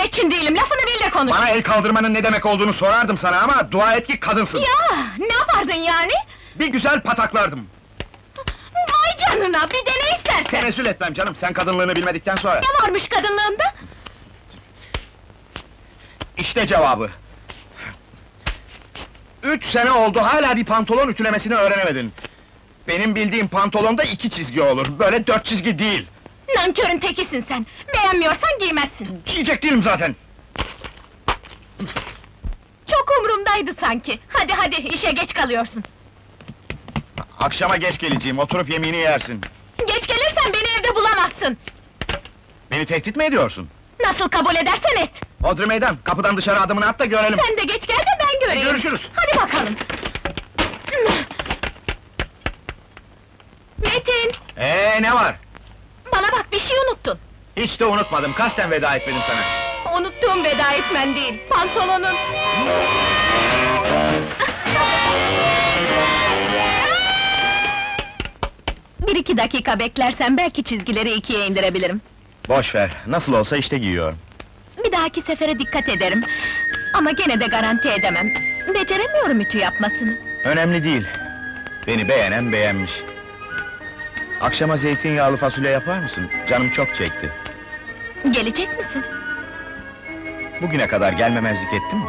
hizmetçin değilim, lafını bil de konuş! Bana el kaldırmanın ne demek olduğunu sorardım sana ama dua et ki kadınsın. Ya, ne yapardın yani? Bir güzel pataklardım. Vay canına, bir de ne istersen! Tenezzül etmem canım, sen kadınlığını bilmedikten sonra. Ne varmış kadınlığında? İşte cevabı. Üç sene oldu, hala bir pantolon ütülemesini öğrenemedin. Benim bildiğim pantolonda iki çizgi olur, böyle dört çizgi değil. Nankörün tekisin sen! Beğenmiyorsan giymezsin! Giyecek değilim zaten. Çok umurumdaydı sanki! Hadi hadi, işe geç kalıyorsun! Akşama geç geleceğim, oturup yemeğini yersin. Geç gelirsen beni evde bulamazsın! Beni tehdit mi ediyorsun? Nasıl kabul edersen et! Odri meydan, kapıdan dışarı adımını at da görelim. Sen de geç gel de ben göreyim! Görüşürüz. Hadi bakalım! Metin! Ee ne var? Bir şey unuttun! Hiç de unutmadım, kasten veda etmedim sana. Unuttuğum veda etmen değil, pantolonun! Bir iki dakika beklersen belki çizgileri ikiye indirebilirim. Boş ver, nasıl olsa işte giyiyorum. Bir dahaki sefere dikkat ederim. Ama gene de garanti edemem. Beceremiyorum ütü yapmasını. Önemli değil. Beni beğenen beğenmiş. Akşama zeytinyağlı fasulye yapar mısın? Canım çok çekti. Gelecek misin? Bugüne kadar gelmemezlik ettin mi?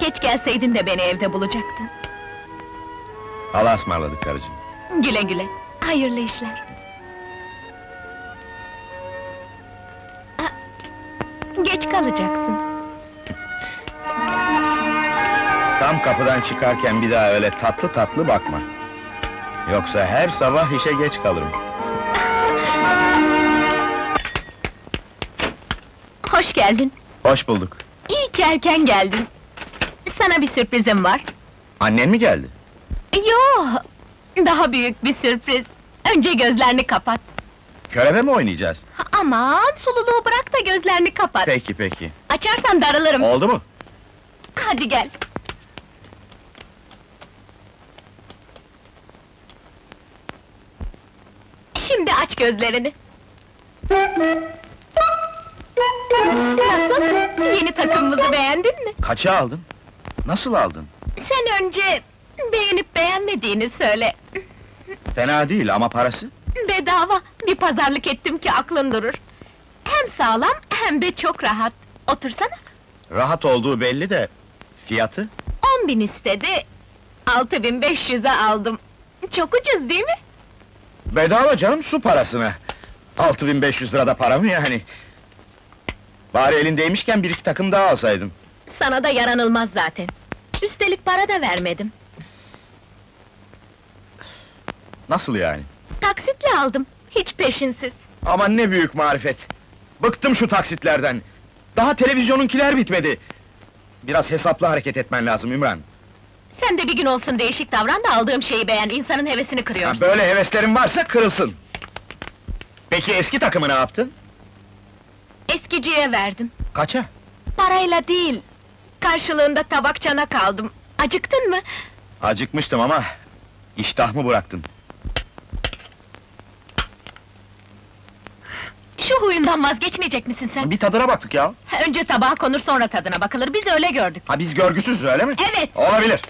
Geç gelseydin de beni evde bulacaktın. Allah'a ısmarladık karıcığım. Güle güle. Hayırlı işler. Aa, Geç kalacaksın. Tam kapıdan çıkarken bir daha öyle tatlı tatlı bakma. Yoksa her sabah işe geç kalırım. Hoş geldin. Hoş bulduk. İyi ki erken geldin. Sana bir sürprizim var. Annen mi geldi? Yo, daha büyük bir sürpriz. Önce gözlerini kapat. Körebe mi oynayacağız? Aman, sululuğu bırak da gözlerini kapat. Peki peki. Açarsan darılırım. Oldu mu? Hadi gel. Aç gözlerini. Nasıl? Yeni takımımızı beğendin mi? Kaça aldın? Nasıl aldın? Sen önce beğenip beğenmediğini söyle. Fena değil ama parası? Bedava bir pazarlık ettim ki aklın durur. Hem sağlam hem de çok rahat. Otursana. Rahat olduğu belli de... Fiyatı? On bin istedi. Altı bin beş yüze aldım. Çok ucuz değil mi? Bedava canım su parasına. 6500 lirada para mı yani? Bari elindeymişken bir iki takım daha alsaydın. Sana da yaranılmaz zaten. Üstelik para da vermedim. Nasıl yani? Taksitle aldım. Hiç peşinsiz. Aman ne büyük marifet! Bıktım şu taksitlerden! Daha televizyonunkiler bitmedi! Biraz hesaplı hareket etmen lazım Ümran. Sen de bir gün olsun değişik davran da aldığım şeyi beğen, insanın hevesini Ha, kırıyorsun. böyle heveslerin varsa kırılsın! Peki eski takımı ne yaptın? Eskiciye verdim. Kaça? Parayla değil. Karşılığında tabak çanak aldım. Acıktın mı? Acıkmıştım ama... ...iştah mı bıraktın? Şu huyundan vazgeçmeyecek misin sen? Bir tadına baktık ya! Önce tabağa konur sonra tadına bakılır, biz öyle gördük. Ha biz görgüsüzüz öyle mi? Evet! Olabilir!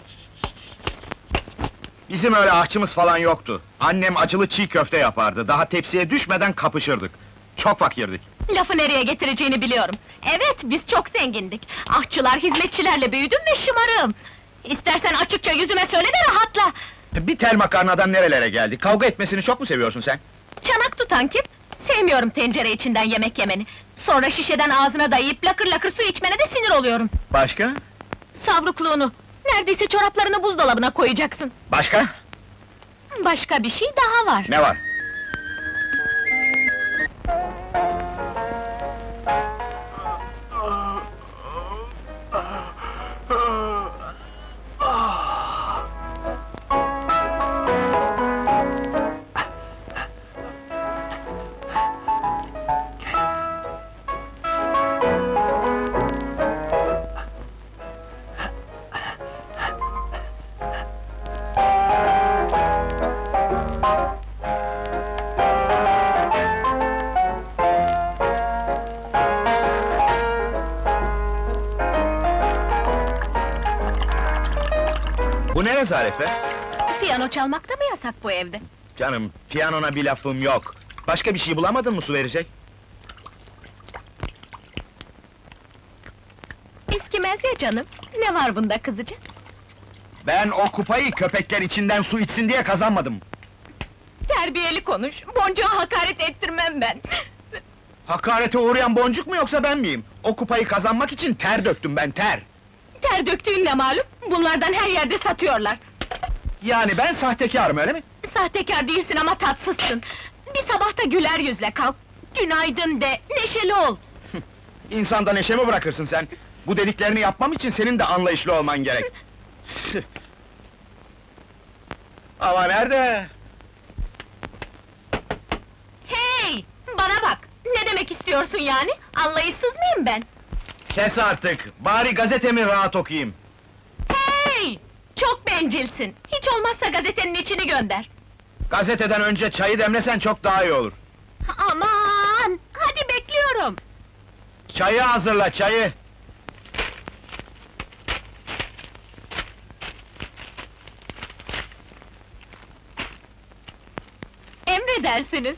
Bizim öyle ahçımız falan yoktu. Annem acılı çiğ köfte yapardı, daha tepsiye düşmeden kapışırdık. Çok fakirdik. Lafı nereye getireceğini biliyorum. Evet, biz çok zengindik. Ahçılar, hizmetçilerle büyüdüm ve şımarığım. İstersen açıkça yüzüme söyle de rahatla. Bir tel makarnadan nerelere geldi? Kavga etmesini çok mu seviyorsun sen? Çanak tutan kim? Sevmiyorum tencere içinden yemek yemeni. Sonra şişeden ağzına dayayıp lakır lakır su içmene de sinir oluyorum. Başka? Savrukluğunu, neredeyse çoraplarını buzdolabına koyacaksın. Başka? Başka bir şey daha var. Ne var? Bu ne rezalet be? Piyano çalmak da mı yasak bu evde? Canım, piyanona bir lafım yok. Başka bir şey bulamadın mı su verecek? Eskimez ya canım. Ne var bunda kızacak? Ben o kupayı köpekler içinden su içsin diye kazanmadım. Terbiyeli konuş. Boncuğa hakaret ettirmem ben. Hakarete uğrayan boncuk mu yoksa ben miyim? O kupayı kazanmak için ter döktüm ben, ter! Ter döktüğün ne malum? Bunlardan her yerde satıyorlar. Yani ben sahtekarım öyle mi? Sahtekar değilsin ama tatsızsın. Bir sabah da güler yüzle kalk. Günaydın de, neşeli ol. İnsanda neşe mi bırakırsın sen? Bu dediklerini yapmam için senin de anlayışlı olman gerek. Ama nerede? Hey! Bana bak! Ne demek istiyorsun yani? Anlayışsız mıyım ben? Kes artık, bari gazetemi rahat okuyayım. Hey! Çok bencilsin. Hiç olmazsa gazetenin içini gönder. Gazeteden önce çayı demlesen çok daha iyi olur. Aman! Hadi bekliyorum. Çayı hazırla, çayı! Emredersiniz.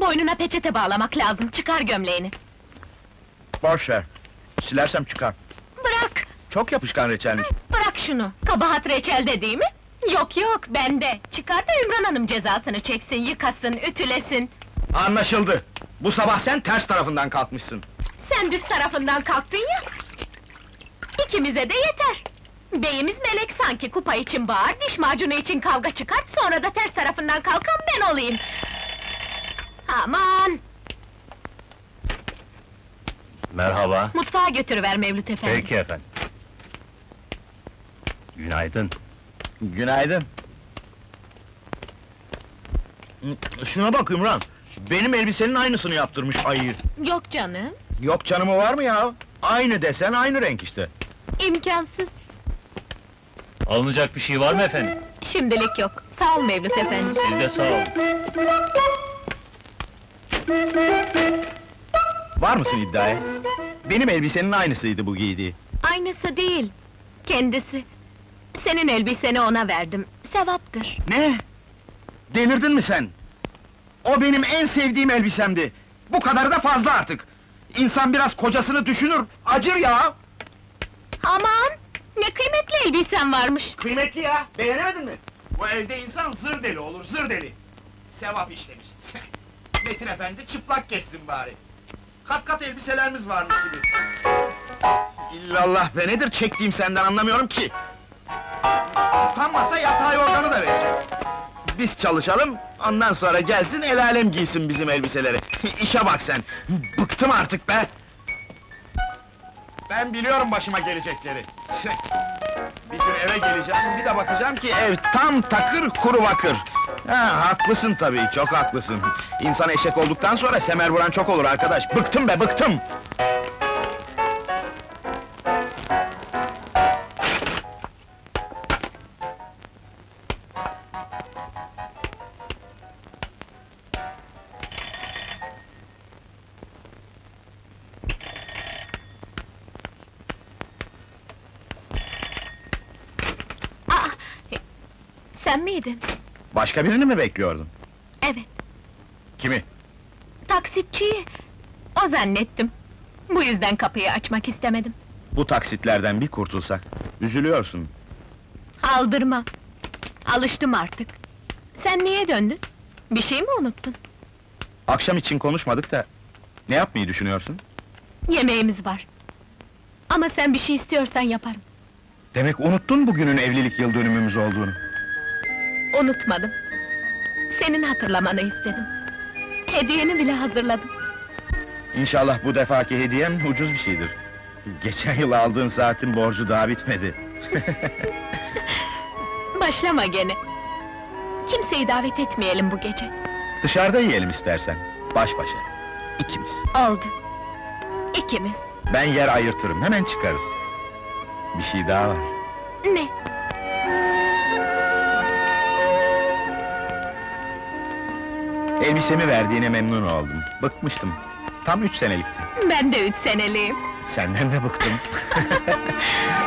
Boynuna peçete bağlamak lazım. Çıkar gömleğini. Boş ver. Silersem çıkar. Bırak! Çok yapışkan reçelmiş. Bırak şunu. Kabahat reçelde değil mi? Yok yok, bende. Çıkar da Ümran Hanım cezasını çeksin, yıkasın, ütülesin. Anlaşıldı. Bu sabah sen ters tarafından kalkmışsın. Sen düz tarafından kalktın ya. İkimize de yeter. Beyimiz melek sanki kupa için bağır, diş macunu için kavga çıkart, sonra da ters tarafından kalkan ben olayım. Aman! Merhaba. Mutfağa götürüver Mevlüt efendi. Peki efendim. Günaydın. Günaydın. Şuna bak Ümran. Benim elbisenin aynısını yaptırmış ayı. Yok canım, Yok canımı var mı ya? Aynı desen aynı renk işte. imkansız. Alınacak bir şey var mı efendim? Şimdilik yok. Sağ ol Mevlüt efendi. Siz de sağ olun. Var mısın iddiaya? Benim elbisenin aynısıydı bu giydiği. Aynısı değil, kendisi. Senin elbiseni ona verdim, sevaptır. Ne? Delirdin mi sen? O benim en sevdiğim elbisemdi. Bu kadarı da fazla artık. İnsan biraz kocasını düşünür, acır ya! Aman! Ne kıymetli elbisen varmış. Kıymetli ya, beğenemedin mi? Bu evde insan zır deli olur, zır deli. Sevap işlemiş. Metin efendi çıplak geçsin bari. Kat kat elbiselerimiz varmış gibi. İllallah be nedir çektiğim senden anlamıyorum ki. Utanmasa yatağı yorganı da verecek. Biz çalışalım, ondan sonra gelsin el alem giysin bizim elbiseleri. İşe bak sen, bıktım artık be! Ben biliyorum başıma gelecekleri. bir gün eve geleceğim, bir de bakacağım ki ev tam takır kuru bakır. Ha, haklısın tabii, çok haklısın. İnsan eşek olduktan sonra semer vuran çok olur arkadaş. Bıktım be, bıktım! Sen miydin? Başka birini mi bekliyordun? Evet, Kimi? taksitçiyi. O zannettim. Bu yüzden kapıyı açmak istemedim. Bu taksitlerden bir kurtulsak. Üzülüyorsun. Aldırma. Alıştım artık. Sen niye döndün? Bir şey mi unuttun? Akşam için konuşmadık da... Ne yapmayı düşünüyorsun? Yemeğimiz var. Ama sen bir şey istiyorsan yaparım. Demek unuttun bugünün evlilik yıl dönümümüz olduğunu. Unutmadım. Senin hatırlamanı istedim. Hediyeni bile hazırladım. İnşallah bu defaki hediyem ucuz bir şeydir. Geçen yıl aldığın saatin borcu daha bitmedi. Başlama gene. Kimseyi davet etmeyelim bu gece. Dışarıda yiyelim istersen, baş başa. İkimiz. Oldu. İkimiz. Ben yer ayırtırım, hemen çıkarız. Bir şey daha var. Ne? Elbisemi verdiğine memnun oldum. Bıkmıştım. Tam üç senelikti. Ben de üç seneliyim. Senden de bıktım.